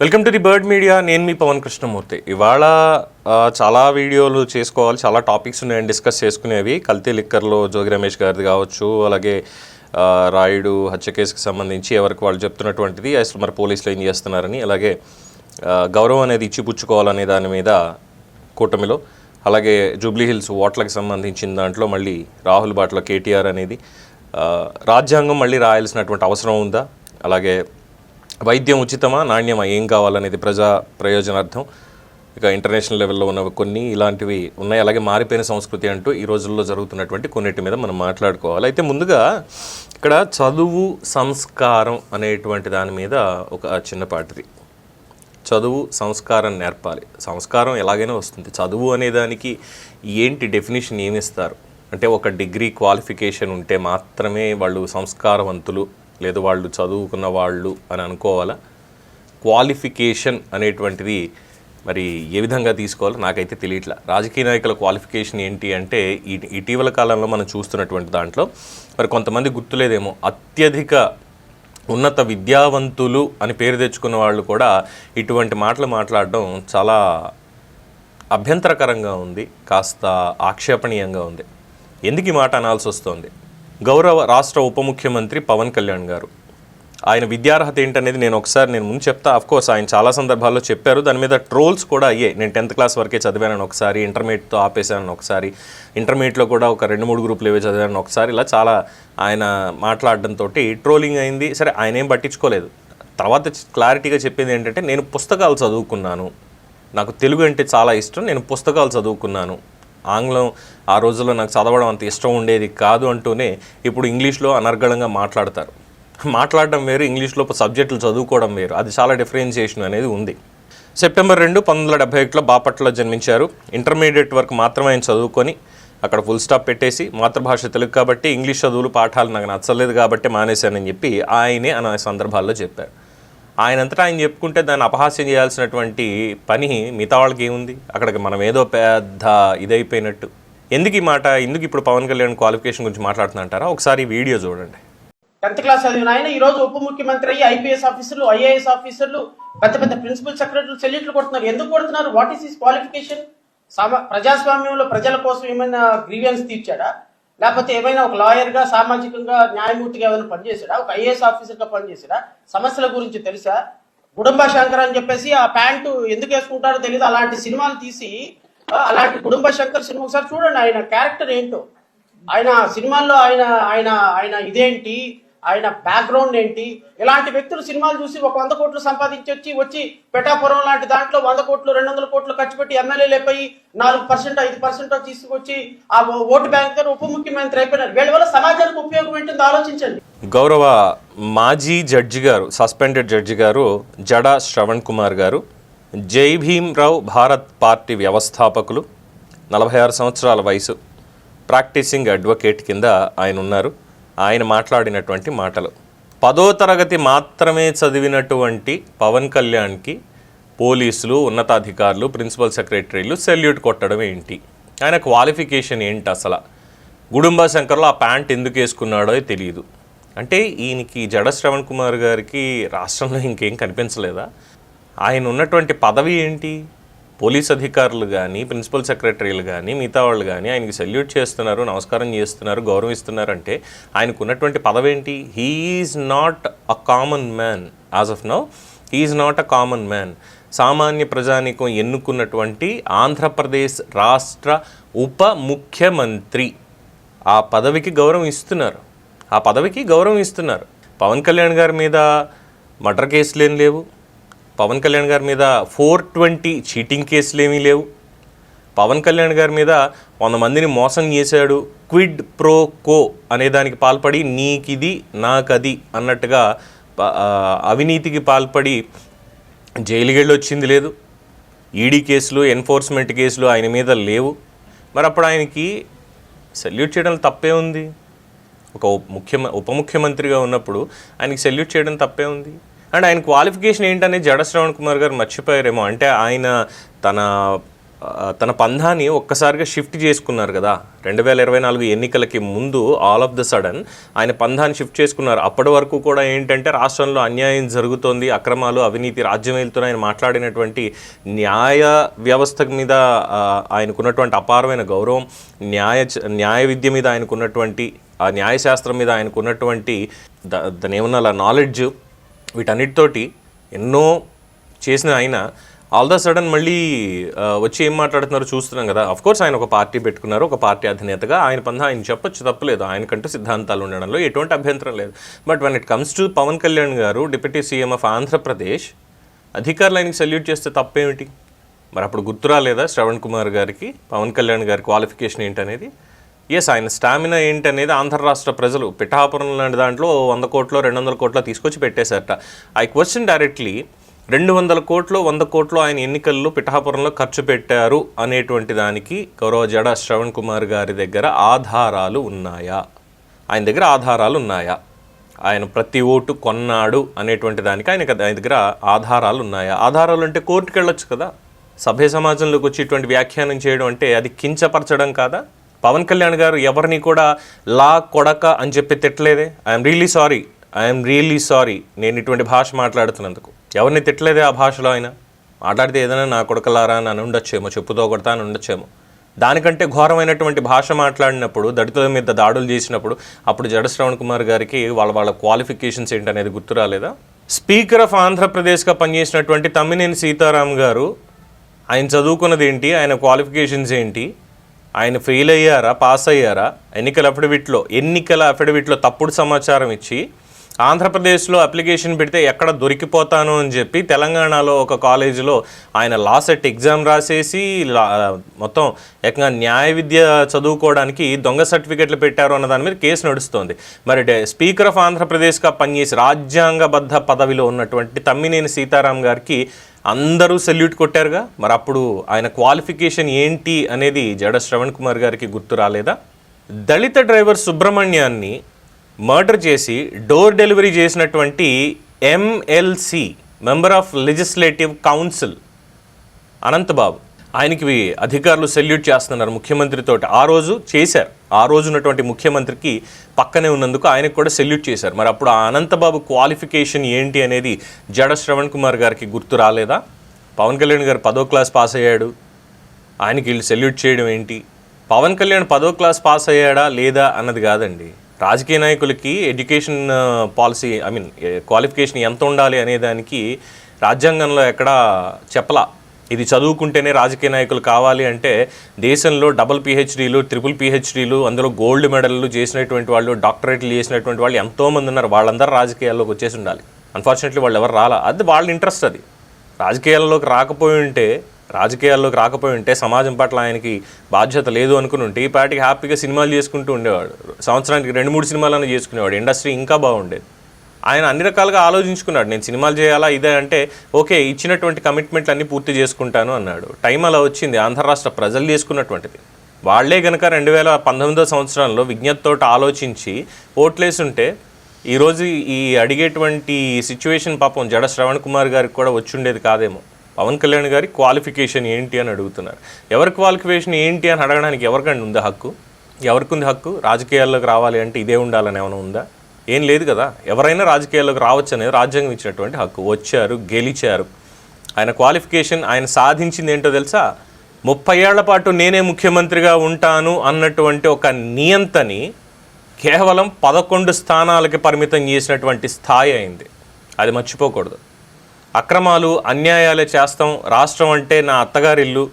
Welcome to the bird media. నేను మీ పవన్ కృష్ణమూర్తి. ఇవాళ చాలా వీడియోలు చేసుకోవాలి. చాలా టాపిక్స్ ఉన్నాయని డిస్కస్ చేసుకునేవి. కల్తీ లిక్కర్లో జోగి రమేష్ గారిది కావచ్చు అలాగే రాయుడు హత్య కేసుకి సంబంధించి ఎవరికి వాళ్ళు చెప్తున్నటువంటిది అసలు మరి పోలీసులు ఏం చేస్తున్నారని అలాగే గౌరవం అనేది ఇచ్చిపుచ్చుకోవాలనే దాని మీద కూటమిలో అలాగే జూబ్లీ హిల్స్ ఓట్లకు సంబంధించిన దాంట్లో మళ్ళీ రాహుల్ బాట్లో కేటీఆర్ అనేది రాజ్యాంగం మళ్ళీ రాయాల్సినటువంటి అవసరం ఉందా? అలాగే వైద్యం ఉచితమా నాణ్యమా ఏం కావాలనేది ప్రజా ప్రయోజనార్థం. ఇక ఇంటర్నేషనల్ లెవెల్లో ఉన్న కొన్ని ఇలాంటివి ఉన్నాయి. అలాగే మారిపోయిన సంస్కృతి అంటూ ఈ రోజుల్లో జరుగుతున్నటువంటి కొన్నిటి మీద మనం మాట్లాడుకోవాలి. అయితే ముందుగా ఇక్కడ చదువు సంస్కారం అనేటువంటి దాని మీద ఒక చిన్నపాటిది చదువు సంస్కారం నేర్పాలి. సంస్కారం ఎలాగైనా వస్తుంది. చదువు అనే దానికి ఏంటి డెఫినేషన్ ఏమిస్తారు? అంటే ఒక డిగ్రీ క్వాలిఫికేషన్ ఉంటే మాత్రమే వాళ్ళు సంస్కారవంతులు లేదా వాళ్ళు చదువుకున్న వాళ్ళు అని అనుకోవాలా? క్వాలిఫికేషన్ అనేటువంటిది మరి ఏ విధంగా తీసుకోవాలో నాకైతే తెలియట్లా. రాజకీయ నాయకుల క్వాలిఫికేషన్ ఏంటి అంటే ఇ ఇటీవల కాలంలో మనం చూస్తున్నటువంటి దాంట్లో మరి కొంతమంది గుర్తులేదేమో అత్యధిక ఉన్నత విద్యావంతులు అని పేరు తెచ్చుకున్న వాళ్ళు కూడా ఇటువంటి మాటలు మాట్లాడడం చాలా అభ్యంతరకరంగా ఉంది కాస్త ఆక్షేపణీయంగా ఉంది. ఎందుకు ఈ మాట అనాల్సి వస్తుంది? గౌరవ రాష్ట్ర ఉప ముఖ్యమంత్రి పవన్ కళ్యాణ్ గారు. ఆయన విద్యార్హత ఏంటనేది నేను ఒకసారి నేను ముందు చెప్తా. అఫ్ కోర్స్ ఆయన చాలా సందర్భాల్లో చెప్పారు. దాని మీద ట్రోల్స్ కూడా అయ్యాయి. నేను టెన్త్ క్లాస్ వరకే చదివానని ఒకసారి ఇంటర్మీడియట్తో ఆపేశానని ఒకసారి ఇంటర్మీడియట్లో కూడా ఒక రెండు మూడు గ్రూపులు ఏవే చదివానని ఒకసారి ఇలా చాలా ఆయన మాట్లాడడంతో ట్రోలింగ్ అయింది. సరే ఆయన ఏం పట్టించుకోలేదు. తర్వాత క్లారిటీగా చెప్పింది ఏంటంటే నేను పుస్తకాలు చదువుకున్నాను. నాకు తెలుగు అంటే చాలా ఇష్టం. నేను పుస్తకాలు చదువుకున్నాను. ఆంగ్లం ఆ రోజుల్లో నాకు చదవడం అంత ఇష్టం ఉండేది కాదు అంటూనే ఇప్పుడు ఇంగ్లీష్లో అనర్గళంగా మాట్లాడతారు. మాట్లాడడం వేరు ఇంగ్లీష్లో సబ్జెక్టులు చదువుకోవడం వేరు. అది చాలా డిఫరెన్షియేషన్ అనేది ఉంది. సెప్టెంబర్ రెండు పంతొమ్మిది వందల డెబ్బై ఒకటిలో బాపట్లలో జన్మించారు. ఇంటర్మీడియట్ వరకు మాత్రమే ఆయన చదువుకొని అక్కడ ఫుల్ స్టాప్ పెట్టేసి మాతృభాష తెలుగు కాబట్టి ఇంగ్లీష్ చదువులు పాఠాలు నాకు నచ్చలేదు కాబట్టి మానేశానని చెప్పి ఆయనే అనే సందర్భాల్లో చెప్పారు. ఆయనంతటా ఆయన చెప్పుకుంటే దాన్ని అపహాస్యం చేయాల్సినటువంటి పని మిగతా వాళ్ళకి ఏముంది? అక్కడికి మనం ఏదో పెద్ద ఇదైపోయినట్టు. ఎందుకు ఈ మాట? ఎందుకు ఇప్పుడు పవన్ కళ్యాణ్ క్వాలిఫికేషన్ గురించి మాట్లాడుతున్నా ఒకసారి వీడియో చూడండి. టెన్త్ క్లాస్ చదివిన ఆయన ఈ రోజు ఉప ముఖ్యమంత్రి అయ్యి ఐపీఎస్ ఆఫీసర్లు ఐఏఎస్ ఆఫీసర్లు పెద్ద పెద్ద ప్రిన్సిపల్ సెక్రటరీలు సెల్యూట్లు కొడుతున్నారు. ఎందుకు కొడుతున్నారు? వాట్ ఈస్ హిస్ క్వాలిఫికేషన్ సామా ప్రజాస్వామ్యంలో ప్రజల కోసం ఏమైనా గ్రీవియన్స్ తీర్చాడా? లేకపోతే ఏమైనా ఒక లాయర్గా సామాజికంగా న్యాయమూర్తిగా ఏమైనా పనిచేసాడా ఒక ఐఏఎస్ ఆఫీసర్గా పనిచేసాడా సమస్యల గురించి తెలుసా? కుటుంబ శంకర్ అని చెప్పేసి ఆ ప్యాంటు ఎందుకు వేసుకుంటారో తెలియదు అలాంటి సినిమాలు తీసి అలాంటి కుటుంబ శంకర్ సినిమా ఒకసారి చూడండి. ఆయన క్యారెక్టర్ ఏంటో. ఆయన సినిమాల్లో ఆయన ఆయన ఆయన ఇదేంటి? ఆయన బ్యాక్గ్రౌండ్ ఏంటి? ఇలాంటి వ్యక్తులు సినిమాలు చూసి ఒక వంద కోట్లు సంపాదించి వచ్చి వచ్చి పెటాపురం లాంటి దాంట్లో వంద కోట్లు రెండు వందల కోట్లు ఖర్చు పెట్టి ఎమ్మెల్యేలు అయిపోయి నాలుగు పర్సెంట్ ఐదు పర్సెంట్ తీసుకొచ్చి ఆ ఓటు బ్యాంక్ దగ్గర ఉప ముఖ్యమంత్రి అయిపోయినారు. వీళ్ళ వల్ల సమాజానికి ఉపయోగం ఏంటో ఆలోచించండి. గౌరవ మాజీ జడ్జి గారు సస్పెండెడ్ జడ్జి గారు జడా శ్రవణ్ కుమార్ గారు జై భీమ్రావు భారత్ పార్టీ వ్యవస్థాపకులు నలభై ఆరు సంవత్సరాల వయసు ప్రాక్టీసింగ్ అడ్వకేట్ కింద ఆయన ఉన్నారు. ఆయన మాట్లాడినటువంటి మాటలు. పదో తరగతి మాత్రమే చదివినటువంటి పవన్ కళ్యాణ్కి పోలీసులు ఉన్నతాధికారులు ప్రిన్సిపల్ సెక్రటరీలు సెల్యూట్ కొట్టడం ఏంటి? ఆయన క్వాలిఫికేషన్ ఏంటి అసలు? గుడుంబ శంకర్లో ఆ ప్యాంట్ ఎందుకు వేసుకున్నాడో తెలియదు అంటే ఈయనకి జడ శ్రవణ్ కుమార్ గారికి రాష్ట్రంలో ఇంకేం కనిపించలేదా? ఆయన ఉన్నటువంటి పదవి ఏంటి? పోలీస్ అధికారులు కానీ ప్రిన్సిపల్ సెక్రటరీలు కానీ మిగతా వాళ్ళు కానీ ఆయనకి సెల్యూట్ చేస్తున్నారు నమస్కారం చేస్తున్నారు గౌరవిస్తున్నారు అంటే ఆయనకు ఉన్నటువంటి పదవేంటి he's not a common man as of now he's not a common man సామాన్య ప్రజానికం ఎన్నుకున్నటువంటి ఆంధ్రప్రదేశ్ రాష్ట్ర ఉప ముఖ్యమంత్రి ఆ పదవికి గౌరవం ఇస్తున్నారు. ఆ పదవికి గౌరవం ఇస్తున్నారు. పవన్ కళ్యాణ్ గారి మీద మర్డర్ కేసులు ఏం లేవు. పవన్ కళ్యాణ్ గారి మీద ఫోర్ ట్వంటీ చీటింగ్ కేసులు ఏమీ లేవు. పవన్ కళ్యాణ్ గారి మీద వంద మందిని మోసం చేశాడు క్విడ్ ప్రో కో అనే దానికి పాల్పడి నీకిది నాకది అన్నట్టుగా అవినీతికి పాల్పడి జైలుకి వచ్చింది లేదు. ఈడీ కేసులు ఎన్ఫోర్స్మెంట్ కేసులు ఆయన మీద లేవు. మరి అప్పుడు ఆయనకి సెల్యూట్ చేయడం తప్పే ఉంది. ఒక ముఖ్యమ ఉప ముఖ్యమంత్రిగా ఉన్నప్పుడు ఆయనకి సెల్యూట్ చేయడం తప్పే ఉంది. అండ్ ఆయన క్వాలిఫికేషన్ ఏంటనేది జడ శ్రవణ్ కుమార్ గారు మర్చిపోయారేమో. అంటే ఆయన తన తన పంధాన్ని ఒక్కసారిగా షిఫ్ట్ చేసుకున్నారు కదా. రెండు వేల ఇరవై నాలుగు ఎన్నికలకి ముందు ఆల్ ఆఫ్ ద సడన్ ఆయన పంధాన్ని షిఫ్ట్ చేసుకున్నారు. అప్పటి వరకు కూడా ఏంటంటే రాష్ట్రంలో అన్యాయం జరుగుతోంది అక్రమాలు అవినీతి రాజ్యం వెళ్తున్న ఆయన మాట్లాడినటువంటి న్యాయ వ్యవస్థ మీద ఆయనకున్నటువంటి అపారమైన గౌరవం న్యాయ న్యాయ విద్య మీద ఆయనకున్నటువంటి ఆ న్యాయశాస్త్రం మీద ఆయనకున్నటువంటి ద దాని ఏమన్నా నాలెడ్జ్ వీటన్నిటితోటి ఎన్నో చేసిన ఆయన ఆల్ ద సడన్ మళ్ళీ వచ్చి ఏం మాట్లాడుతున్నారో చూస్తున్నాం కదా. అఫ్ కోర్స్ ఆయన ఒక పార్టీ పెట్టుకున్నారు ఒక పార్టీ అధినేతగా. ఆయన పంద ఆయన చెప్పొచ్చు తప్పలేదు. ఆయనకంటూ సిద్ధాంతాలు ఉండడంలో ఎటువంటి అభ్యంతరం లేదు. But when it comes to Pavan Kalyan గారు డిప్యూటీ సీఎం ఆఫ్ ఆంధ్రప్రదేశ్ అధికారులు ఆయనకి సెల్యూట్ చేస్తే తప్పేమిటి? మరి అప్పుడు గుర్తురాలేదా శ్రవణ్ కుమార్ గారికి? పవన్ కళ్యాణ్ గారి క్వాలిఫికేషన్ ఏంటనేది? ఎస్ ఆయన స్టామినా ఏంటనేది ఆంధ్ర రాష్ట్ర ప్రజలు పిఠాపురం లాంటి దాంట్లో వంద కోట్లో రెండు వందల కోట్లో తీసుకొచ్చి పెట్టేశారట. ఐ క్వశ్చన్ డైరెక్ట్లీ రెండు వందల కోట్లు వంద కోట్లు ఆయన ఎన్నికల్లో పిఠాపురంలో ఖర్చు పెట్టారు అనేటువంటి దానికి గౌరవ జడ శ్రవణ్ కుమార్ గారి దగ్గర ఆధారాలు ఉన్నాయా? ఆయన దగ్గర ఆధారాలు ఉన్నాయా? ఆయన ప్రతి ఓటు కొన్నాడు అనేటువంటి దానికి ఆయన ఆయన దగ్గర ఆధారాలు ఉన్నాయా? ఆధారాలు అంటే కోర్టుకు వెళ్ళొచ్చు కదా. సభ్య సమాజంలోకి వచ్చి ఇటువంటి వ్యాఖ్యానం చేయడం అంటే అది కించపరచడం కాదా? పవన్ కళ్యాణ్ గారు ఎవరిని కూడా లా కొడక అని చెప్పి తిట్టలేదే? I'm really sorry I'm really sorry నేను ఇటువంటి భాష మాట్లాడుతున్నందుకు. ఎవరిని తిట్టలేదే ఆ భాషలో ఆయన? మాట్లాడితే ఏదైనా నా కొడకలారా అని ఉండొచ్చేమో చెప్పుతో కొడతా అని ఉండొచ్చేమో. దానికంటే ఘోరమైనటువంటి భాష మాట్లాడినప్పుడు దళితుల మీద దాడులు చేసినప్పుడు అప్పుడు జడశ్రవణ్ కుమార్ గారికి వాళ్ళ వాళ్ళ క్వాలిఫికేషన్స్ ఏంటనేది గుర్తు రాలేదా? స్పీకర్ ఆఫ్ ఆంధ్రప్రదేశ్గా పనిచేసినటువంటి తమ్మినేని సీతారాం గారు ఆయన చదువుకున్నది ఏంటి ఆయన క్వాలిఫికేషన్స్ ఏంటి? ఆయన ఫెయిల్ అయ్యారా? పాస్ అయ్యారా? ఎన్నికల అఫిడవిట్లో ఎన్నికల అఫిడవిట్లో తప్పుడు సమాచారం ఇచ్చి ఆంధ్రప్రదేశ్లో అప్లికేషన్ పెడితే ఎక్కడ దొరికిపోతాను అని చెప్పి తెలంగాణలో ఒక కాలేజీలో ఆయన లా సెట్ ఎగ్జామ్ రాసేసి లా- మొత్తం ఏకంగా న్యాయ విద్య చదువుకోవడానికి దొంగ సర్టిఫికెట్లు పెట్టారు అన్న దాని మీద కేసు నడుస్తోంది. మరి డే- స్పీకర్ ఆఫ్ ఆంధ్రప్రదేశ్గా పనిచేసి రాజ్యాంగబద్ధ పదవిలో ఉన్నటువంటి తమ్మినేని సీతారాం గారికి అందరూ సెల్యూట్ కొట్టారుగా. మరి అప్పుడు ఆయన క్వాలిఫికేషన్ ఏంటి అనేది జడ శ్రవణ్ కుమార్ గారికి గుర్తు రాలేదా? దళిత డ్రైవర్ సుబ్రహ్మణ్యాన్ని మర్డర్ చేసి డోర్ డెలివరీ చేసినటువంటి MLC member of legislative council Anantababu. ఆయనకి అధికారులు సెల్యూట్ చేస్తున్నారు ముఖ్యమంత్రితో ఆ రోజు చేశారు. ఆ రోజు ఉన్నటువంటి ముఖ్యమంత్రికి పక్కనే ఉన్నందుకు ఆయనకు కూడా సెల్యూట్ చేశారు. మరి అప్పుడు ఆ అనంతబాబు క్వాలిఫికేషన్ ఏంటి అనేది జడ శ్రవణ్ కుమార్ గారికి గుర్తు రాలేదా? పవన్ కళ్యాణ్ గారు పదో క్లాస్ పాస్ అయ్యాడు. ఆయనకి వీళ్ళు సెల్యూట్ చేయడం ఏంటి? పవన్ కళ్యాణ్ పదో క్లాస్ పాస్ అయ్యాడా లేదా అన్నది కాదండి. రాజకీయ నాయకులకి education policy I mean qualification ఎంత ఉండాలి అనే దానికి రాజ్యాంగంలో ఎక్కడా చెప్పలా. ఇది చదువుకుంటేనే రాజకీయ నాయకులు కావాలి అంటే దేశంలో డబుల్ పిహెచ్డీలు ట్రిపుల్ పిహెచ్డీలు అందులో గోల్డ్ మెడల్లు చేసినటువంటి వాళ్ళు డాక్టరేట్లు చేసినటువంటి వాళ్ళు ఎంతోమంది ఉన్నారు. వాళ్ళందరూ రాజకీయాల్లోకి వచ్చేసి ఉండాలి. అన్ఫార్చునేట్లీ వాళ్ళు ఎవరు రాలా? అది వాళ్ళ ఇంట్రెస్ట్ అది. రాజకీయాల్లోకి రాకపోయి ఉంటే రాజకీయాల్లోకి రాకపోయి ఉంటే సమాజం పట్ల ఆయనకి బాధ్యత లేదు అనుకుని ఉంటే ఈ పాటికి హ్యాపీగా సినిమాలు చేసుకుంటూ ఉండేవాడు. సంవత్సరానికి రెండు మూడు సినిమాలను చేసుకునేవాడు. ఇండస్ట్రీ ఇంకా బాగుండేది. ఆయన అన్ని రకాలుగా ఆలోచించుకున్నాడు. నేను సినిమాలు చేయాలా ఇదే అంటే ఓకే ఇచ్చినటువంటి కమిట్మెంట్లు అన్నీ పూర్తి చేసుకుంటాను అన్నాడు. టైం అలా వచ్చింది. ఆంధ్ర రాష్ట్ర ప్రజలు చేసుకున్నటువంటిది. వాళ్ళే గనక రెండు వేల పంతొమ్మిదో సంవత్సరంలో విజ్ఞతతోటి ఆలోచించి ఓట్లేసుంటే ఈరోజు ఈ అడిగేటువంటి సిచ్యువేషన్ పాపం జడ శ్రవణ్ కుమార్ గారికి కూడా వచ్చుండేది కాదేమో. పవన్ కళ్యాణ్ గారి క్వాలిఫికేషన్ ఏంటి అని అడుగుతున్నారు. ఎవరి క్వాలిఫికేషన్ ఏంటి అని అడగడానికి ఎవరికండి ఉందా హక్కు? ఎవరికి ఉంది హక్కు? రాజకీయాల్లోకి రావాలి అంటే ఇదే ఉండాలని ఏమైనా ఉందా? ఏం లేదు కదా. ఎవరైనా రాజకీయాల్లోకి రావచ్చు అనేది రాజ్యాంగం ఇచ్చినటువంటి హక్కు. వచ్చారు గెలిచారు. ఆయన క్వాలిఫికేషన్ ఆయన సాధించింది ఏంటో తెలుసా? ముప్పై ఏళ్ళ పాటు నేనే ముఖ్యమంత్రిగా ఉంటాను అన్నటువంటి ఒక నియంతని కేవలం పదకొండు స్థానాలకి పరిమితం చేసినటువంటి స్థాయి అయింది. అది మర్చిపోకూడదు. అక్రమాలు అన్యాయాలే చేస్తాం. రాష్ట్రం అంటే నా అత్తగారి ఇల్లు.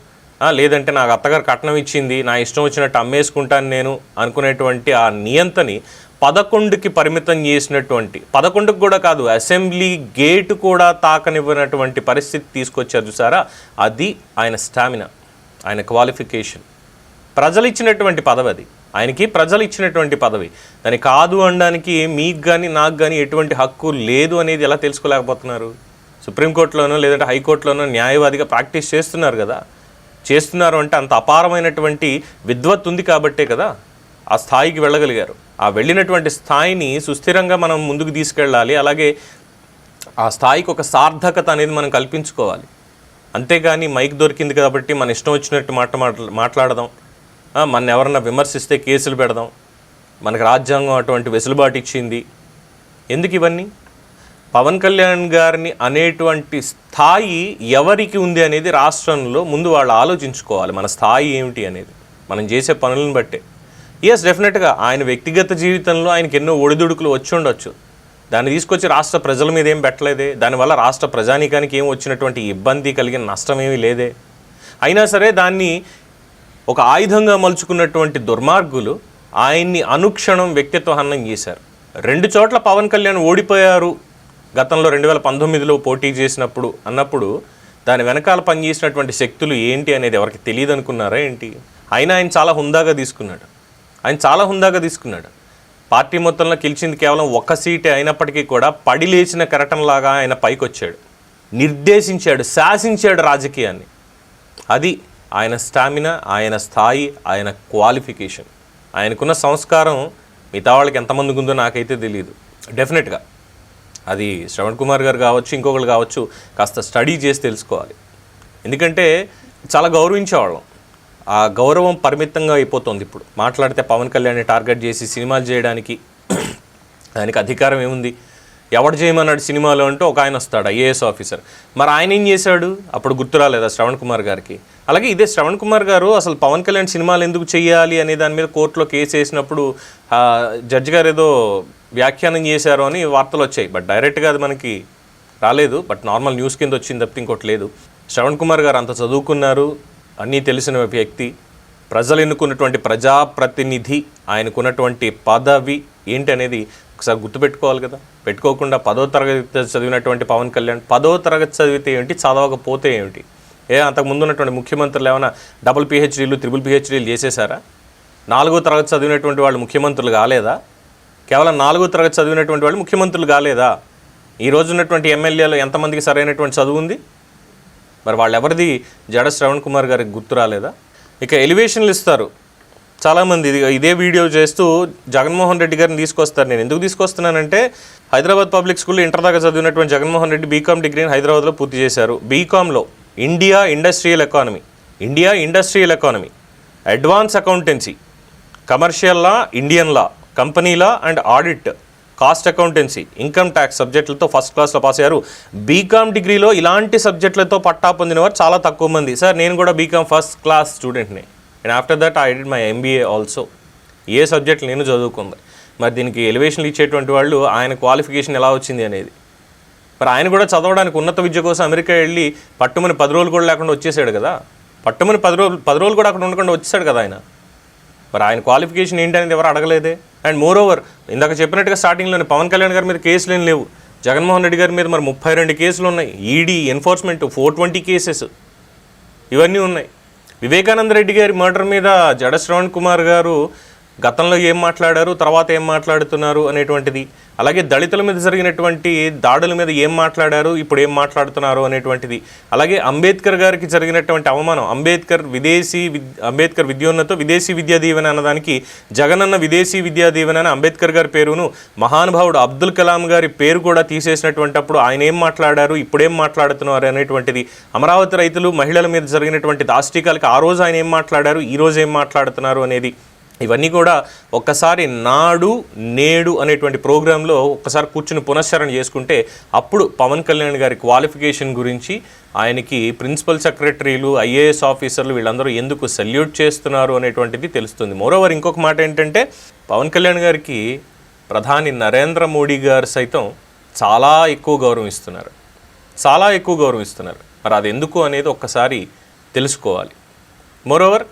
లేదంటే నాకు అత్తగారు కట్నం ఇచ్చింది. నా ఇష్టం వచ్చినట్టు అమ్మేసుకుంటాను నేను అనుకునేటువంటి ఆ నియంతని పదకొండుకి పరిమితం చేసినటువంటి పదకొండుకు కూడా కాదు అసెంబ్లీ గేటు కూడా తాకనివ్వనటువంటి పరిస్థితి తీసుకొచ్చారు చూసారా? అది ఆయన స్టామినా ఆయన క్వాలిఫికేషన్. ప్రజలు ఇచ్చినటువంటి పదవి అది. ఆయనకి ప్రజలు ఇచ్చినటువంటి పదవి. దాని కాదు అనడానికి మీకు కానీ నాకు కానీ ఎటువంటి హక్కు లేదు అనేది ఎలా తెలుసుకోలేకపోతున్నారు? సుప్రీంకోర్టులోనో లేదంటే హైకోర్టులోనో న్యాయవాదిగా ప్రాక్టీస్ చేస్తున్నారు కదా? చేస్తున్నారు అంటే అంత అపారమైనటువంటి విద్వత్ ఉంది కాబట్టే కదా? ఆ స్థాయికి వెళ్ళగలిగారు. ఆ వెళ్ళినటువంటి స్థాయిని సుస్థిరంగా మనం ముందుకు తీసుకెళ్ళాలి. అలాగే ఆ స్థాయికి ఒక సార్థకత అనేది మనం కల్పించుకోవాలి. అంతేగాని మైక్ దొరికింది కాబట్టి మన ఇష్టం వచ్చినట్టు మాట మాట్లా- మాట్లాడదాం. మన ఎవరన్నా విమర్శిస్తే కేసులు పెడదాం. మనకు రాజ్యాంగం అటువంటి వెసులుబాటు ఇచ్చింది. ఎందుకు ఇవన్నీ? పవన్ కళ్యాణ్ గారిని అనేటువంటి స్థాయి ఎవరికి ఉంది అనేది రాష్ట్రంలో ముందు వాళ్ళు ఆలోచించుకోవాలి. మన స్థాయి ఏమిటి అనేది. మనం చేసే పనులను బట్టే. ఎస్ డెఫినెట్గా ఆయన వ్యక్తిగత జీవితంలో ఆయనకి ఎన్నో ఒడిదుడుకులు వచ్చి ఉండొచ్చు. దాన్ని తీసుకొచ్చి రాష్ట్ర ప్రజల మీద ఏం పెట్టలేదే? దానివల్ల రాష్ట్ర ప్రజానీకానికి ఏం వచ్చినటువంటి ఇబ్బంది కలిగిన నష్టం ఏమీ లేదే? అయినా సరే దాన్ని ఒక ఆయుధంగా మలుచుకున్నటువంటి దుర్మార్గులు ఆయన్ని అనుక్షణం వ్యక్తిత్వ హననం చేశారు. రెండు చోట్ల పవన్ కళ్యాణ్ ఓడిపోయారు. గతంలో రెండు వేల పంతొమ్మిదిలో పోటీ చేసినప్పుడు అన్నప్పుడు దాని వెనకాల పనిచేసినటువంటి శక్తులు ఏంటి అనేది ఎవరికి తెలియదు అనుకున్నారా ఏంటి? అయినా ఆయన చాలా హుందాగా తీసుకున్నాడు. ఆయన చాలా హుందాగా తీసుకున్నాడు. పార్టీ మొత్తంలో గెలిచింది కేవలం ఒక్క సీటే అయినప్పటికీ కూడా పడి లేచిన కెరటంలాగా ఆయన పైకి వచ్చాడు నిర్దేశించాడు శాసించాడు రాజకీయాన్ని. అది ఆయన స్టామినా ఆయన స్థాయి ఆయన క్వాలిఫికేషన్. ఆయనకున్న సంస్కారం మిగతా వాళ్ళకి ఎంతమందికి ఉందో నాకైతే తెలియదు డెఫినెట్గా. అది శ్రవణ్ కుమార్ గారు కావచ్చు ఇంకొకరు కావచ్చు కాస్త స్టడీ చేసి తెలుసుకోవాలి. ఎందుకంటే చాలా గౌరవించేవాళ్ళం. ఆ గౌరవం పరిమితంగా అయిపోతుంది ఇప్పుడు. మాట్లాడితే పవన్ కళ్యాణ్ని టార్గెట్ చేసి సినిమాలు చేయడానికి ఆయనకి అధికారం ఏముంది? ఎవడు చేయమన్నాడు సినిమాలో అంటే ఒక ఆయన వస్తాడు ఐఏఎస్ ఆఫీసర్. మరి ఆయన ఏం చేశాడు? అప్పుడు గుర్తు రాలేదా శ్రవణ్ కుమార్ గారికి? అలాగే ఇదే శ్రవణ్ కుమార్ గారు అసలు పవన్ కళ్యాణ్ సినిమాలు ఎందుకు చేయాలి అనే దాని మీద కోర్టులో కేసు వేసినప్పుడు జడ్జి గారు ఏదో వ్యాఖ్యానం చేశారు అని వార్తలు వచ్చాయి. బట్ డైరెక్ట్గా అది మనకి రాలేదు. బట్ నార్మల్ న్యూస్ కింద వచ్చింది తప్పితే ఇంకోటి లేదు. శ్రవణ్ కుమార్ గారు అంత చదువుకున్నారు. అన్నీ తెలిసిన వ్యక్తి ప్రజలు ఎన్నుకున్నటువంటి ప్రజాప్రతినిధి ఆయనకున్నటువంటి పదవి ఏంటి అనేది ఒకసారి గుర్తుపెట్టుకోవాలి కదా. పెట్టుకోకుండా పదో తరగతి చదివినటువంటి పవన్ కళ్యాణ్ పదో తరగతి చదివితే ఏంటి చదవకపోతే ఏమిటి ఏ అంతకుముందు ఉన్నటువంటి ముఖ్యమంత్రులు ఏమైనా డబుల్ పిహెచ్డీలు త్రిబుల్ పిహెచ్డీలు చేసేసారా నాలుగో తరగతి చదివినటువంటి వాళ్ళు ముఖ్యమంత్రులు కాలేదా? కేవలం నాలుగో తరగతి చదివినటువంటి వాళ్ళు ముఖ్యమంత్రులు కాలేదా? ఈ రోజు ఉన్నటువంటి ఎమ్మెల్యేలు ఎంతమందికి సరైనటువంటి చదువు ఉంది? మరి వాళ్ళు ఎవరిది జడ శ్రవణ్ కుమార్ గారికి గుర్తు రాలేదా? ఇక ఎలివేషన్లు ఇస్తారు. చాలామంది ఇది ఇదే వీడియో చేస్తూ జగన్మోహన్ రెడ్డి గారిని తీసుకొస్తారు. నేను ఎందుకు తీసుకొస్తున్నానంటే హైదరాబాద్ పబ్లిక్ స్కూల్లో ఇంటర్ దాకా చదివినటువంటి జగన్మోహన్ రెడ్డి బీకామ్ డిగ్రీని హైదరాబాద్లో పూర్తి చేశారు. బీకామ్లో India industrial economy. India industrial economy. Advance accountancy. Commercial law Indian law company law and audit. Cost accountancy income tax సబ్జెక్టులతో first క్లాస్లో పాస్ అయ్యారు. బీకామ్ డిగ్రీలో ఇలాంటి సబ్జెక్టులతో పట్టా పొందిన వారు చాలా తక్కువ మంది. సార్ నేను కూడా బీకామ్ ఫస్ట్ క్లాస్ స్టూడెంట్ని. And after that I did my MBA also. A subject నేను చదువుకుంది. మరి దీనికి ఎలివేషన్లు ఇచ్చేటువంటి వాళ్ళు ఆయన క్వాలిఫికేషన్ ఎలా వచ్చింది అనేది. మరి ఆయన కూడా చదవడానికి ఉన్నత విద్య కోసం అమెరికా వెళ్ళి పట్టుమని పది రోజులు కూడా లేకుండా వచ్చేసాడు కదా. పట్టుమని పది రోజులు పది రోజులు కూడా అక్కడ ఉండకుండా వచ్చేసాడు కదా ఆయన. మరి ఆయన క్వాలిఫికేషన్ ఏంటి ఎవరు అడగలేదే. అండ్ మోర్ ఓవర్ ఇందాక చెప్పినట్టుగా స్టార్టింగ్లోనే పవన్ కళ్యాణ్ గారి మీద కేసులు ఏం లేవు. జగన్మోహన్ రెడ్డి గారి మీద మరి ముప్పై రెండు కేసులు ఉన్నాయి. ED enforcement four twenty cases ఇవన్నీ ఉన్నాయి. వివేకానంద రెడ్డి గారి మర్డర్ మీద జడ శ్రవణ్ కుమార్ గారు గతంలో ఏం మాట్లాడారు తర్వాత ఏం మాట్లాడుతున్నారు అనేటువంటిది. అలాగే దళితుల మీద జరిగినటువంటి దాడుల మీద ఏం మాట్లాడారు ఇప్పుడు ఏం మాట్లాడుతున్నారు అనేటువంటిది. అలాగే అంబేద్కర్ గారికి జరిగినటువంటి అవమానం అంబేద్కర్ విదేశీ అంబేద్కర్ విద్యోన్నతో విదేశీ విద్యా దీవెన అన్నదానికి జగనన్న విదేశీ విద్యా దీవెన అని అంబేద్కర్ గారి పేరును మహానుభావుడు అబ్దుల్ కలాం గారి పేరు కూడా తీసేసినటువంటి అప్పుడు ఆయన ఏం మాట్లాడారు ఇప్పుడేం మాట్లాడుతున్నారు అనేటువంటిది. అమరావతి రైతులు మహిళల మీద జరిగినటువంటి దాష్టికాలకి ఆ రోజు ఆయన ఏం మాట్లాడారు ఈ రోజు ఏం మాట్లాడుతున్నారు అనేది ఇవన్నీ కూడా ఒక్కసారి నాడు నేడు అనేటువంటి ప్రోగ్రాంలో ఒక్కసారి కూర్చుని పునశ్చరణ చేసుకుంటే అప్పుడు పవన్ కళ్యాణ్ గారి క్వాలిఫికేషన్ గురించి ఆయనకి ప్రిన్సిపల్ సెక్రటరీలు ఐఏఎస్ ఆఫీసర్లు వీళ్ళందరూ ఎందుకు సెల్యూట్ చేస్తున్నారు అనేటువంటిది తెలుస్తుంది. మోరోవర్ ఇంకొక మాట ఏంటంటే పవన్ కళ్యాణ్ గారికి ప్రధాని నరేంద్ర మోడీ గారు సైతం చాలా ఎక్కువ గౌరవం ఇస్తున్నారు. చాలా ఎక్కువ గౌరవం ఇస్తున్నారు. మరి అది ఎందుకు అనేది ఒక్కసారి తెలుసుకోవాలి. మోరోవర్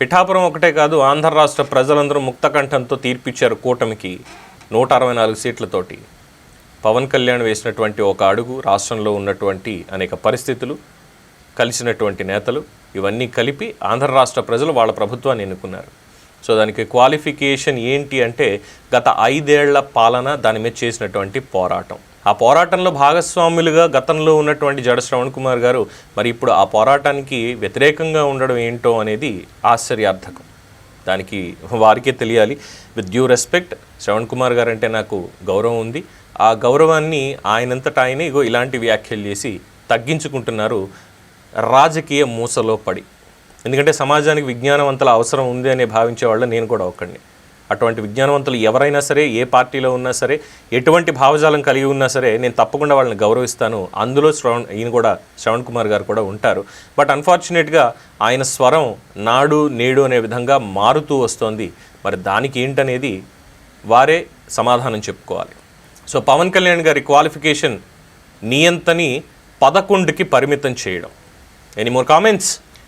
పిఠాపురం ఒకటే కాదు ఆంధ్ర రాష్ట్ర ప్రజలందరూ ముక్తకంఠంతో తీర్పిచ్చారు కూటమికి నూట అరవై నాలుగు సీట్లతోటి. పవన్ కళ్యాణ్ వేసినటువంటి ఒక అడుగు రాష్ట్రంలో ఉన్నటువంటి అనేక పరిస్థితులు కలిసినటువంటి నేతలు ఇవన్నీ కలిపి ఆంధ్ర రాష్ట్ర ప్రజలు వాళ్ళ ప్రభుత్వాన్ని ఎన్నుకున్నారు. సో దానికి క్వాలిఫికేషన్ ఏంటి అంటే గత ఐదేళ్ళ పాలన దాని మీద చేసినటువంటి పోరాటం. ఆ పోరాటంలో భాగస్వాములుగా గతంలో ఉన్నటువంటి జడ శ్రవణ్ కుమార్ గారు మరి ఇప్పుడు ఆ పోరాటానికి వ్యతిరేకంగా ఉండడం ఏంటో అనేది ఆశ్చర్యార్థకం. దానికి వారికే తెలియాలి. With due respect Shravan Kumar గారు అంటే నాకు గౌరవం ఉంది. ఆ గౌరవాన్ని ఆయనంతటా ఆయనే ఇగో ఇలాంటి వ్యాఖ్యలు చేసి తగ్గించుకుంటున్నారు రాజకీయ మూసలో పడి ఎందుకంటే సమాజానికి విజ్ఞానం అంతలా అవసరం ఉంది అని భావించే వాళ్ళు నేను కూడా ఒక్కడిని. అటువంటి విజ్ఞానవంతులు ఎవరైనా సరే ఏ పార్టీలో ఉన్నా సరే ఎటువంటి భావజాలం కలిగి ఉన్నా సరే నేను తప్పకుండా వాళ్ళని గౌరవిస్తాను. అందులో శ్రవణ్ ఈయన కూడా శ్రవణ్ కుమార్ గారు కూడా ఉంటారు. బట్ అన్ఫార్చునేట్గా ఆయన స్వరం నాడు నేడు అనే విధంగా మారుతూ వస్తోంది. మరి దానికి ఏంటనేది వారే సమాధానం చెప్పుకోవాలి. సో పవన్ కళ్యాణ్ గారి క్వాలిఫికేషన్ నియంతని పదకొండుకి పరిమితం చేయడం. Any more comments